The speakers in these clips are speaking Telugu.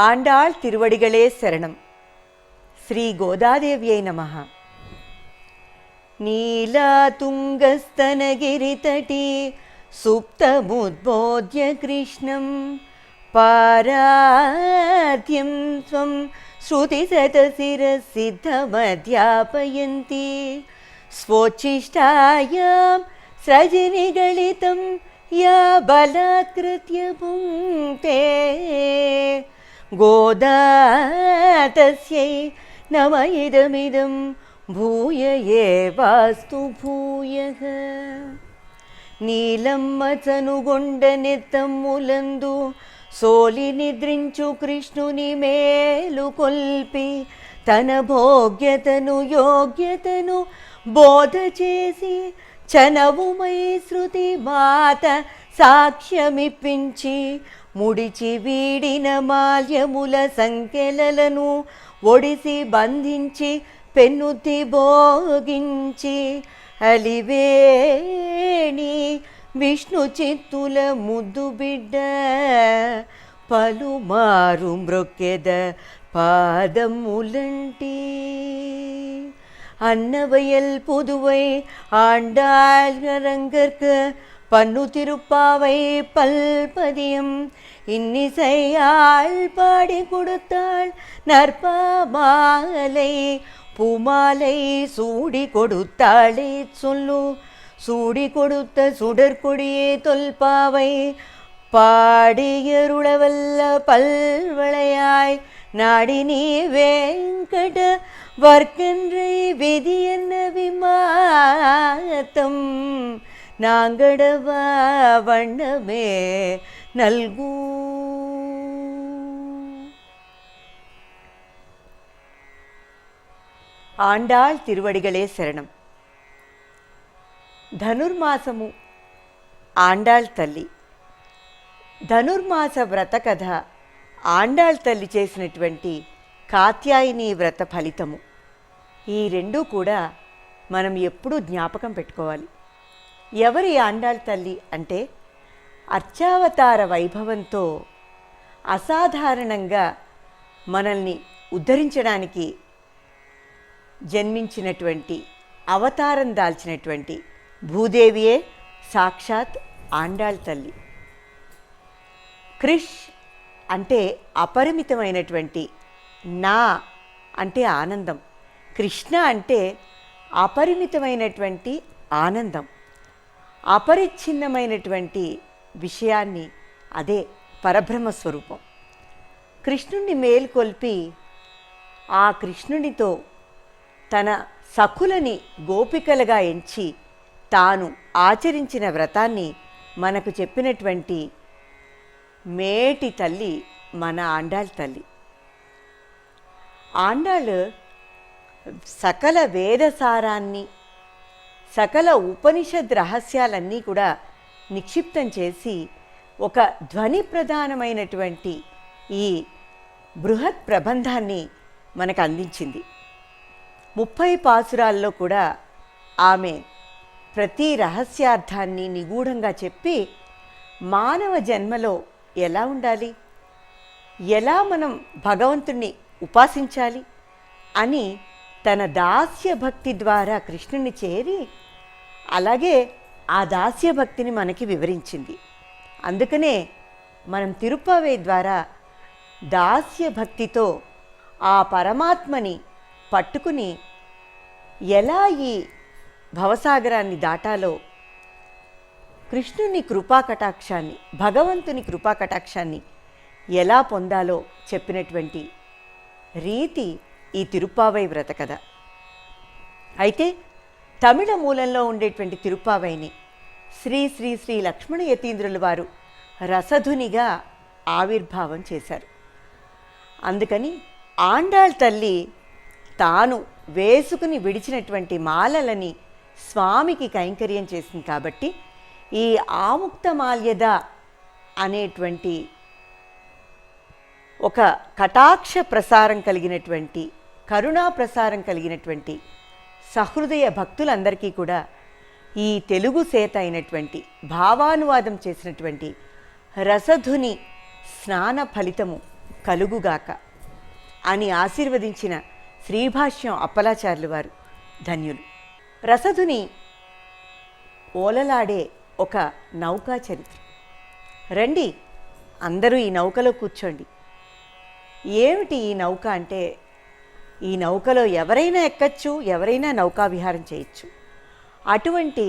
ஆண்டாள் திருவடிகளே சரணம். ஸ்ரீ கோதாதேவியை நமஹா. நீலா துங்கஸ்தனகிரிதடி சுப்தமுத்போத்ய கிருஷ்ணம். பாராத்யம் ஸ்வம் श्रुतिशतशिरसिद्धमध्यापयन्ति स्वोच्छिष्टायां स्रजनिगलितं या बलात्कृत्य पुङ्क्ते गोदा तस्यै नम इदमिदं भूय एवास्तु भूयः నీలమ్మచనుగొండ నెత్తమ్ములందు సోలి నిద్రించు కృష్ణుని మేలు కొల్పి తన భోగ్యతను యోగ్యతను బోధ చేసి చనవుమై శృతి మాత సాక్ష్యమిప్పించి ముడిచి వీడిన మాల్యముల సంఖ్యలను ఒడిసి బంధించి పెన్నుతి భోగించి అలివేణి విష్ణు చిత్తుల ముద్దు బిడ్డ పలుమారు మ్రొక్కెద పాదములంటి அன்னவயல் புதுவை ஆண்டாழ்கரங்கற்கு பன்னு திருப்பாவை பல்பதியம். இன்னிசையால் பாடி கொடுத்தாள் நற்பாமாலை. பூமாலை சூடி கொடுத்தாளே சொல்லு. சூடி கொடுத்த சுடற்கொடியே தொல்பாவை. பாடியருளவல்ல பல்வளையாய். நாடி நீ வேங்கட வர்க்கன்றை விதி என்ன விமாத்தம். நாங்கடவா வண்ணமே நல்கூ ఆండాళ్ తిరువడిగలే శరణం ధనుర్మాసము ఆండాళ్ తల్లి ధనుర్మాస వ్రత కథ ఆండాళ్ తల్లి చేసినటువంటి కాత్యాయిని వ్రత ఫలితము ఈ రెండూ కూడా మనం ఎప్పుడూ జ్ఞాపకం పెట్టుకోవాలి ఎవరి ఆండాళ్ తల్లి అంటే అర్చావతార వైభవంతో అసాధారణంగా మనల్ని ఉద్ధరించడానికి జన్మించినటువంటి అవతారం దాల్చినటువంటి భూదేవియే సాక్షాత్ ఆండాళ్ తల్లి. క్రిష్ అంటే అపరిమితమైనటువంటి నా అంటే ఆనందం. కృష్ణ అంటే అపరిమితమైనటువంటి ఆనందం. అపరిచ్ఛిన్నమైనటువంటి విషయాన్ని అదే పరబ్రహ్మ స్వరూపం. కృష్ణుణ్ణి మేల్కొల్పి ఆ కృష్ణునితో తన సఖులని గోపికలుగా ఎంచి తాను ఆచరించిన వ్రతాన్ని మనకు చెప్పినటువంటి మేటి తల్లి మన ఆండాళ్ తల్లి. ఆండాళ్ సకల వేదసారాన్ని సకల ఉపనిషద్ రహస్యాలన్నీ కూడా నిక్షిప్తం చేసి ఒక ధ్వని ప్రధానమైనటువంటి ఈ బృహత్ ప్రబంధాన్ని మనకు అందించింది. ముప్పై పాసురాల్లో కూడా ఆమె ప్రతి రహస్యార్థాన్ని నిగూఢంగా చెప్పి మానవ జన్మలో ఎలా ఉండాలి? ఎలా మనం భగవంతుణ్ణి ఉపాసించాలి? అని తన దాస్య భక్తి ద్వారా కృష్ణుని చేరి అలాగే ఆ దాస్య భక్తిని మనకి వివరించింది. అందుకనే మనం తిరుపవే ద్వారా దాస్య భక్తితో ఆ పరమాత్మని పట్టుకుని ఎలా ఈ భవసాగరాన్ని దాటాలో కృష్ణుని కృపాకటాక్షాన్ని భగవంతుని కృపాకటాక్షాన్ని ఎలా పొందాలో చెప్పినటువంటి రీతి ఈ తిరుప్పావై వ్రత కథ. అయితే తమిళ మూలంలో ఉండేటువంటి తిరుప్పావైని. శ్రీ శ్రీ శ్రీ లక్ష్మణ యతీంద్రుల వారు రసధునిగా ఆవిర్భావం చేశారు. అందుకని ఆండాళ్ తల్లి తాను వేసుకుని విడిచినటువంటి మాలలని స్వామికి కైంకర్యం చేసింది కాబట్టి ఈ ఆముక్త మాల్యద అనేటువంటి ఒక కటాక్ష ప్రసారం కలిగినటువంటి కరుణా ప్రసారం కలిగినటువంటి సహృదయ భక్తులందరికీ కూడా ఈ తెలుగు సేత అయినటువంటి భావానువాదం చేసినటువంటి రసధుని స్నాన ఫలితము కలుగుగాక అని ఆశీర్వదించిన శ్రీభాష్యం అప్పలాచార్యులు వారు ధన్యులు. రసధుని ఓలలాడే ఒక నౌకా చరిత్ర. రండి అందరూ ఈ నౌకలో కూర్చోండి. ఏమిటి ఈ నౌక అంటే ఈ నౌకలో ఎవరైనా ఎక్కచ్చు ఎవరైనా నౌకా విహారం చేయొచ్చు. అటువంటి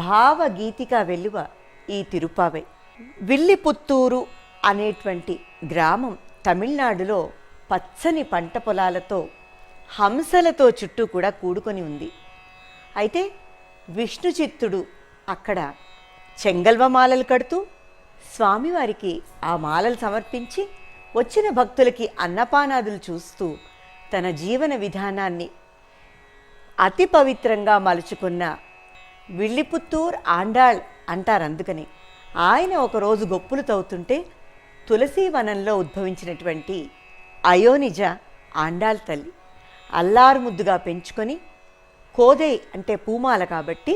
భావగీతిక వెలువ ఈ తిరుపావై విల్లిపుత్తూరు అనేటువంటి గ్రామం తమిళనాడులో పచ్చని పంట పొలాలతో హంసలతో చుట్టూ కూడా కూడుకొని ఉంది. అయితే విష్ణు చిత్తుడు అక్కడ చెంగల్వ మాలలు కడుతూ స్వామివారికి ఆ మాలలు సమర్పించి వచ్చిన భక్తులకి అన్నపానాదులు చూస్తూ తన జీవన విధానాన్ని అతి పవిత్రంగా మలుచుకున్న విల్లిపుత్తూర్ ఆండాళ్ అంటారు అందుకని. ఆయన ఒకరోజు గొప్పులు తవ్వుతుంటే తులసీవనంలో ఉద్భవించినటువంటి అయోనిజ ఆండాళ్ తల్లి అల్లారు ముద్దుగా పెంచుకొని కోదై అంటే పూమాల కాబట్టి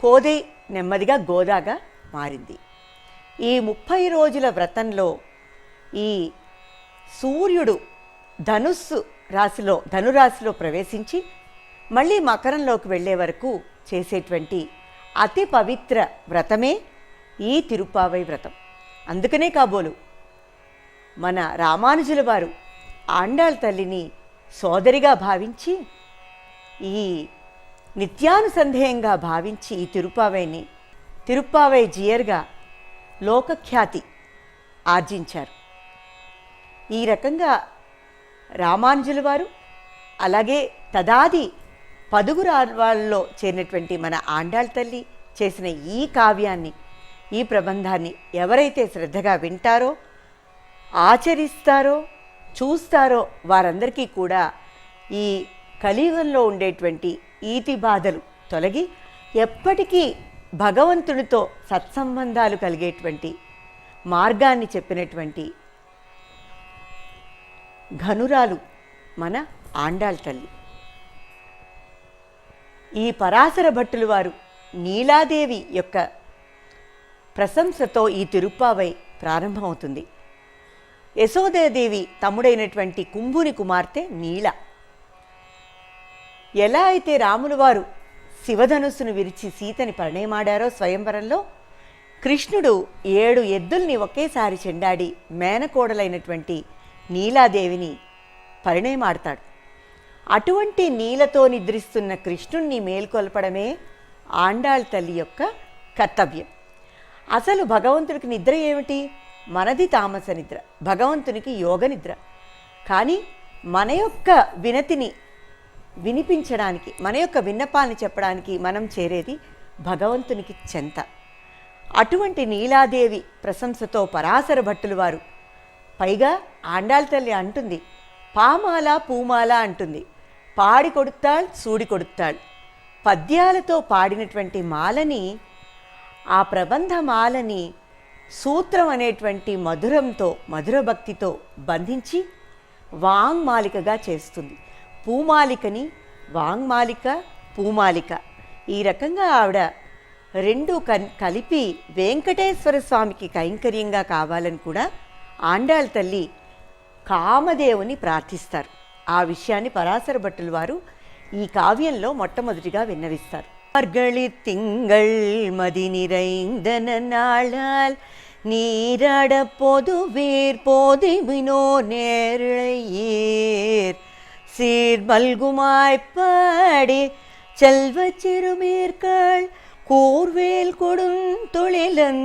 కోదై నెమ్మదిగా గోదాగా మారింది. ఈ ముప్పై రోజుల వ్రతంలో ఈ సూర్యుడు ధనుస్సు రాశిలో ధనురాశిలో ప్రవేశించి మళ్ళీ మకరంలోకి వెళ్ళే వరకు చేసేటువంటి అతి పవిత్ర వ్రతమే ఈ తిరుపావై వ్రతం. అందుకనే కాబోలు మన రామానుజుల వారు ఆండాళ్ తల్లిని సోదరిగా భావించి ఈ నిత్యానుసంధేయంగా భావించి ఈ తిరుపావైని తిరుప్పావై జియర్గా లోకఖ్యాతి ఆర్జించారు. ఈ రకంగా రామానుజుల వారు అలాగే తదాది పదుగురు చేరినటువంటి మన ఆండాళ్ తల్లి చేసిన ఈ కావ్యాన్ని ఈ ప్రబంధాన్ని ఎవరైతే శ్రద్ధగా వింటారో ఆచరిస్తారో చూస్తారో వారందరికీ కూడా ఈ కలియుగంలో ఉండేటువంటి ఈతి బాధలు తొలగి ఎప్పటికీ భగవంతునితో సత్సంబంధాలు కలిగేటువంటి మార్గాన్ని చెప్పినటువంటి ఘనురాలు మన ఆండాళ్ తల్లి. ఈ పరాశర భట్టులు వారు నీలాదేవి యొక్క ప్రశంసతో ఈ తిరుప్పావై ప్రారంభమవుతుంది. యశోదాదేవి తమ్ముడైనటువంటి కుంభుని కుమార్తె నీల. ఎలా అయితే రాములు వారు శివధనుస్సును విరిచి సీతని పరిణయమాడారో స్వయంవరంలో కృష్ణుడు ఏడు ఎద్దుల్ని ఒకేసారి చెండాడి మేనకోడలైనటువంటి నీలాదేవిని పరిణయమాడతాడు. అటువంటి నీలతో నిద్రిస్తున్న కృష్ణుణ్ణి మేల్కొల్పడమే ఆండాళ్ తల్లి యొక్క కర్తవ్యం. అసలు భగవంతుడికి నిద్ర ఏమిటి? మనది తామస నిద్ర భగవంతునికి యోగ నిద్ర. కానీ మన యొక్క వినతిని వినిపించడానికి మన యొక్క విన్నపాన్ని చెప్పడానికి మనం చేరేది భగవంతునికి చెంత. అటువంటి నీలాదేవి ప్రశంసతో పరాశర భట్టులు వారు పైగా ఆండాళ్ తల్లి అంటుంది పామాల పూమాల అంటుంది. పాడి కొడుతాళ్ సూడి కొడుతాళ్. పద్యాలతో పాడినటువంటి మాలని ఆ ప్రబంధ మాలని సూత్రం అనేటువంటి మధురంతో మధుర భక్తితో బంధించి వాంగ్మాలికగా చేస్తుంది. పూమాలికని వాంగ్మాలిక పూమాలిక. ఈ రకంగా ఆవిడ రెండు కలిపి వెంకటేశ్వర స్వామికి కైంకర్యంగా కావాలని కూడా ఆండాళ్ తల్లి కామదేవుని ప్రార్థిస్తారు ఆ విషయాన్ని పరాశర భట్టుల వారు ఈ కావ్యంలో మొట్టమొదటిగా విన్నవిస్తారు మార్గళి తింగళ్ మది நிறைந்தன நாளால் நீராட பொதுவீர் போதிவினோ நேரையீர் சீர் மல்குமாய்ப்பாடி செல்வ சிறுமீர்கள் கூர்வேல் கொடுந்தொழிலன்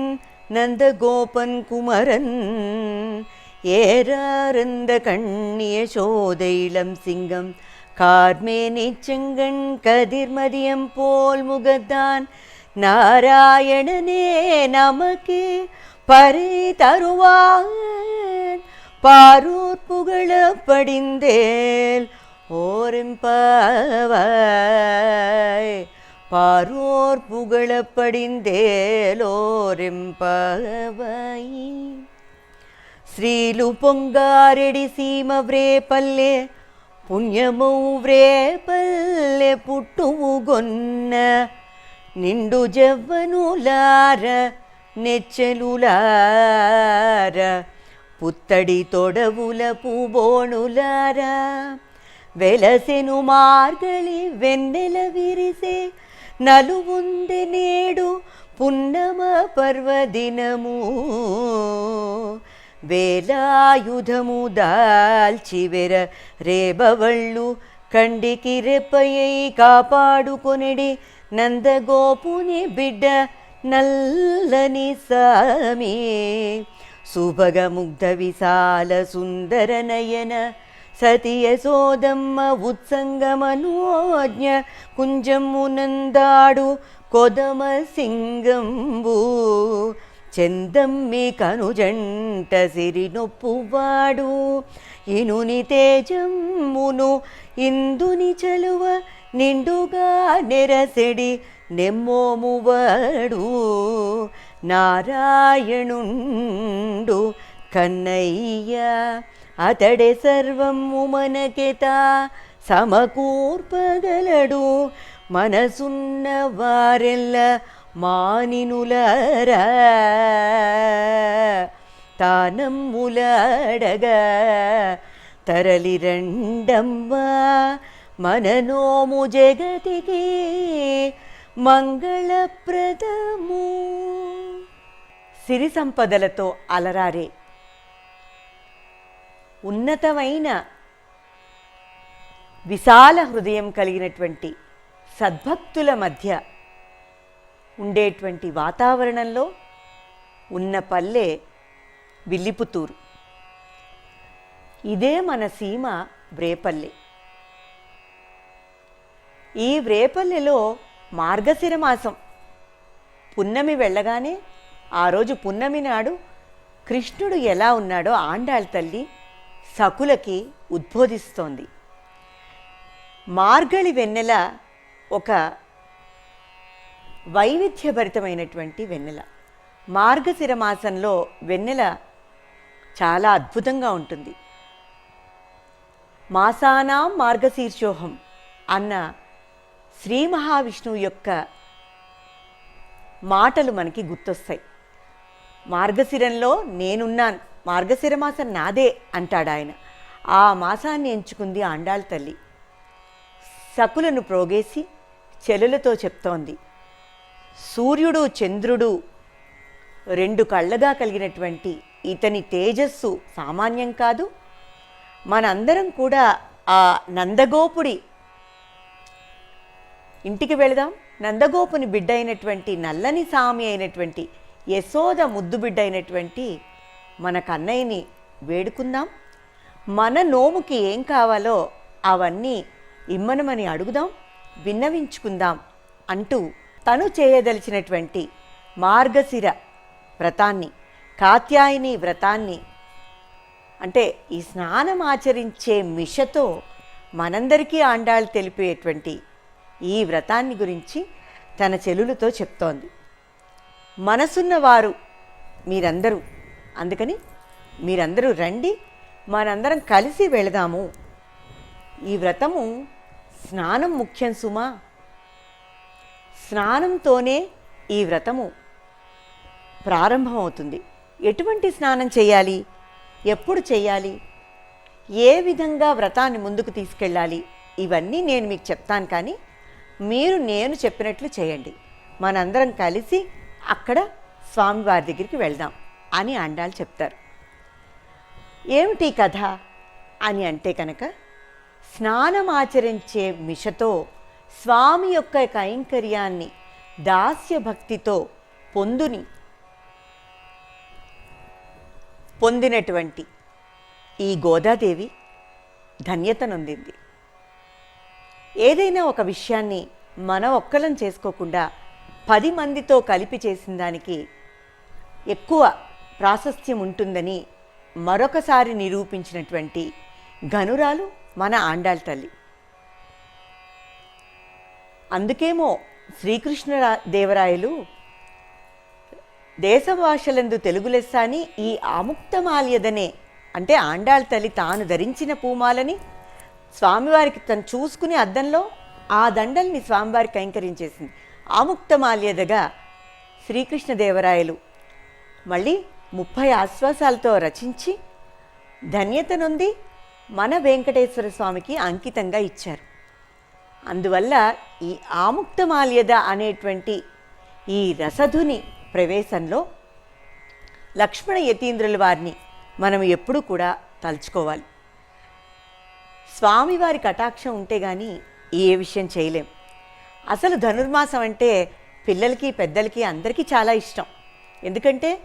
நந்தகோபன் குமரன் ஏறார்ந்த கண்ணிய சோதை இளம் சிங்கம். கார்மேனி செங்கண் கதிர்மதியம் போல் முகத்தான். நாராயணனே நமக்கு பரி தருவான் பாரூர் புகழ படிந்தேல் ஓரெம்பாவாய் பாரோர் புகழ படிந்தேலோரெம்பாவாய் స్త్రీలు పొంగారెడి సీమ వ్రేపల్లె పుణ్యము వ్రేపల్లె పుట్టువు గొన్న నిండు జవ్వనులార నెచ్చెలులార పుత్తడి తొడవుల పూబోణులారా వెలసెను మార్గళి వెన్నెల విరిసే నలువుంది నేడు పున్నమ పర్వదినము. వేలాయుధము దాల్చివెర రేబవళ్ళు కండికి రెప్పయ్యై కాపాడుకొనిడి నందగోపుని బిడ్డ నల్లని సామి. సుభగముగ్ధ విశాల సుందర నయన సతి యశోదమ్మ ఉత్సంగమనోజ్ఞ కుంజమునందాడు కొదమ సింగంబు. చందమ్మి కనుజంట సిరి నొప్పువాడు. ఇనుని తేజమ్మును ఇందుని చలువ నిండుగా నెరసెడి నెమ్మోమువాడు. నారాయణుండు కన్నయ్య అతడే సర్వము మనకెత సమకూర్పగలడు. మనసున్న వారెల్ల మానినులర. తానమ్ములాడగ. తరలి రెండమ్మా. మననోము జగతికి మంగళప్రదము. సిరి సంపదలతో అలరారే ఉన్నతమైన విశాల హృదయం కలిగినటువంటి సద్భక్తుల మధ్య ఉండేటువంటి వాతావరణంలో ఉన్న పల్లె విల్లిపుతూరు ఇదే మన సీమ వ్రేపల్లె. ఈ వ్రేపల్లెలో మార్గశిర మాసం. పున్నమి వెళ్ళగానే ఆ రోజు పున్నమి నాడు కృష్ణుడు ఎలా ఉన్నాడో ఆండాళ్ తల్లి సకులకి ఉద్బోధిస్తోంది. మార్గళి వెన్నెల ఒక వైవిధ్యభరితమైనటువంటి వెన్నెల. మార్గశిర మాసంలో వెన్నెల చాలా అద్భుతంగా ఉంటుంది. మాసానాం మార్గశీర్షోహం అన్న శ్రీ మహావిష్ణువు యొక్క మాటలు మనకి గుర్తొస్తాయి. మార్గశిరంలో నేనున్నాను. మార్గశిర మాసం నాదే అంటాడు ఆయన. ఆ మాసాన్ని ఎంచుకుంది ఆండాళ్ళ తల్లి. సకులను ప్రోగేసి చెలులతో చెప్తోంది. సూర్యుడు చంద్రుడు రెండు కళ్ళగా కలిగినటువంటి ఇతని తేజస్సు సామాన్యం కాదు. మనందరం కూడా ఆ నందగోపుడి ఇంటికి వెళదాం. నందగోపుని బిడ్డ అయినటువంటి నల్లని సామి అయినటువంటి యశోద ముద్దు బిడ్డ అయినటువంటి మన కన్నయ్యని వేడుకుందాం. మన నోముకి ఏం కావాలో అవన్నీ ఇమ్మనమని అడుగుదాం విన్నవించుకుందాం అంటూ తను చేయదలిచినటువంటి మార్గశిర వ్రతాన్ని కాత్యాయని వ్రతాన్ని అంటే ఈ స్నానం ఆచరించే మిషతో మనందరికీ ఆండాలు తెలిపేటువంటి ఈ వ్రతాన్ని గురించి తన చెలులతో చెప్తోంది. మనసున్నవారు మీరందరూ అందుకని మీరందరూ రండి మనందరం కలిసి వెళదాము. ఈ వ్రతము స్నానం ముఖ్యం సుమా. స్నానంతోనే ఈ వ్రతము ప్రారంభమవుతుంది. ఎటువంటి స్నానం చేయాలి? ఎప్పుడు చేయాలి? ఏ విధంగా వ్రతాన్ని ముందుకు తీసుకెళ్ళాలి? ఇవన్నీ నేను మీకు చెప్తాను కానీ మీరు నేను చెప్పినట్లు చేయండి. మనందరం కలిసి అక్కడ స్వామివారి దగ్గరికి వెళ్దాం. అని అండాలు చెప్తారు. ఏమిటి కథ? అని అంటే కనుక స్నానం ఆచరించే మిషతో స్వామి యొక్క కైంకర్యాన్ని దాస్య భక్తితో పొందుని. పొందినటువంటి ఈ గోదాదేవి ధన్యతనొందింది ఏదైనా ఒక విషయాన్ని మన ఒక్కలం చేసుకోకుండా పది మందితో కలిపి చేసిన దానికి ఎక్కువ ప్రాశస్త్యం ఉంటుందని మరొకసారి నిరూపించినటువంటి గనురాలు మన ఆండాళ్ తల్లి. అందుకేమో శ్రీకృష్ణ దేవరాయలు దేశభాషలందు తెలుగు లెస్స అని ఈ ఆముక్తమాల్యదనే అంటే ఆండాళ్ తల్లి తాను ధరించిన పూమాలని స్వామివారికి తను చూసుకుని అద్దంలో ఆ దండల్ని స్వామివారికి కైంకరించేసింది ఆముక్తమాల్యదగా శ్రీకృష్ణదేవరాయలు. మళ్ళీ ముప్పై ఆశ్వాసాలతో రచించి ధన్యత నుండి మన వెంకటేశ్వర స్వామికి అంకితంగా ఇచ్చారు. అందువల్ల ఈ ఆముక్తమాల్యద అనేటువంటి ఈ రసధుని ప్రవేశంలో లక్ష్మణ యతీంద్రుల వారిని మనం ఎప్పుడూ కూడా తలుచుకోవాలి. స్వామివారి కటాక్షం ఉంటే కానీ ఏ విషయం చేయలేం. అసలు ధనుర్మాసం అంటే పిల్లలకి పెద్దలకి అందరికీ చాలా ఇష్టం. ఎందుకంటే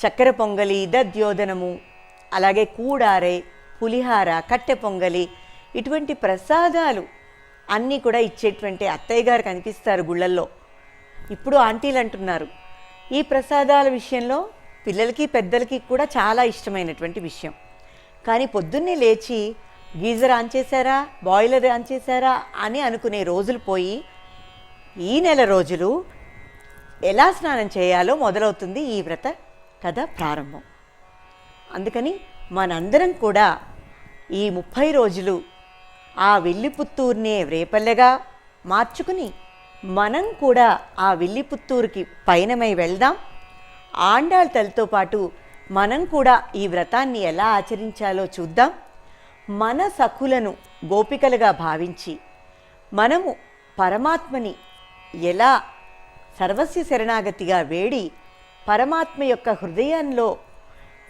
చక్కెర పొంగలి దద్యోధనము అలాగే కూడారే పులిహార కట్టె పొంగలి ఇటువంటి ప్రసాదాలు అన్నీ కూడా ఇచ్చేటువంటి అత్తయ్య గారు కనిపిస్తారు గుళ్ళల్లో. ఇప్పుడు ఆంటీలు అంటున్నారు ఈ ప్రసాదాల విషయంలో పిల్లలకి పెద్దలకి కూడా చాలా ఇష్టమైనటువంటి విషయం. కానీ పొద్దున్నే లేచి గీజర్ ఆన్ చేశారా బాయిలర్ ఆన్ చేశారా అని అనుకునే రోజులు పోయి ఈ నెల రోజులు ఎలా స్నానం చేయాలో మొదలవుతుంది ఈ వ్రత? కథ ప్రారంభం. అందుకని మనందరం కూడా ఈ ముప్పై రోజులు ఆ విల్లిపుత్తూరునే రేపల్లెగా మార్చుకుని మనం కూడా ఆ విల్లిపుత్తూరుకి పయనమై వెళ్దాం. ఆండాళ్ తల్లితో పాటు మనం కూడా ఈ వ్రతాన్ని ఎలా ఆచరించాలో చూద్దాం. మన సఖులను గోపికలుగా భావించి మనము పరమాత్మని ఎలా సర్వస్వ శరణాగతిగా వేడి పరమాత్మ యొక్క హృదయంలో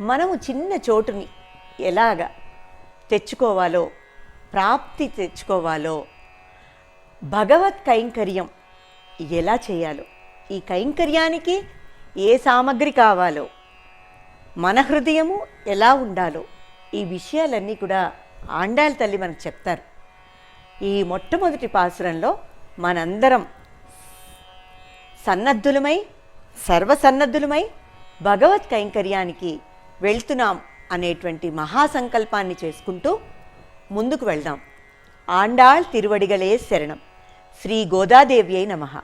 మనము చిన్న చోటుని ఎలాగ తెచ్చుకోవాలో ప్రాప్తి తెచ్చుకోవాలో భగవత్ కైంకర్యం ఎలా చేయాలో ఈ కైంకర్యానికి ఏ సామగ్రి కావాలో మన హృదయము ఎలా ఉండాలో ఈ విషయాలన్నీ కూడా ఆండాల తల్లి మనకు చెప్తారు. ఈ మొట్టమొదటి పాసురంలో మనందరం సన్నద్ధులమై సర్వసన్నద్ధులమై భగవత్ కైంకర్యానికి వెళ్తున్నాం అనేటువంటి మహాసంకల్పాన్ని చేసుకుంటూ ముందుకు వెళ్దాం. ఆండాళ్ తిరువడిగలే శరణం. శ్రీ గోదాదేవి అయి నమః.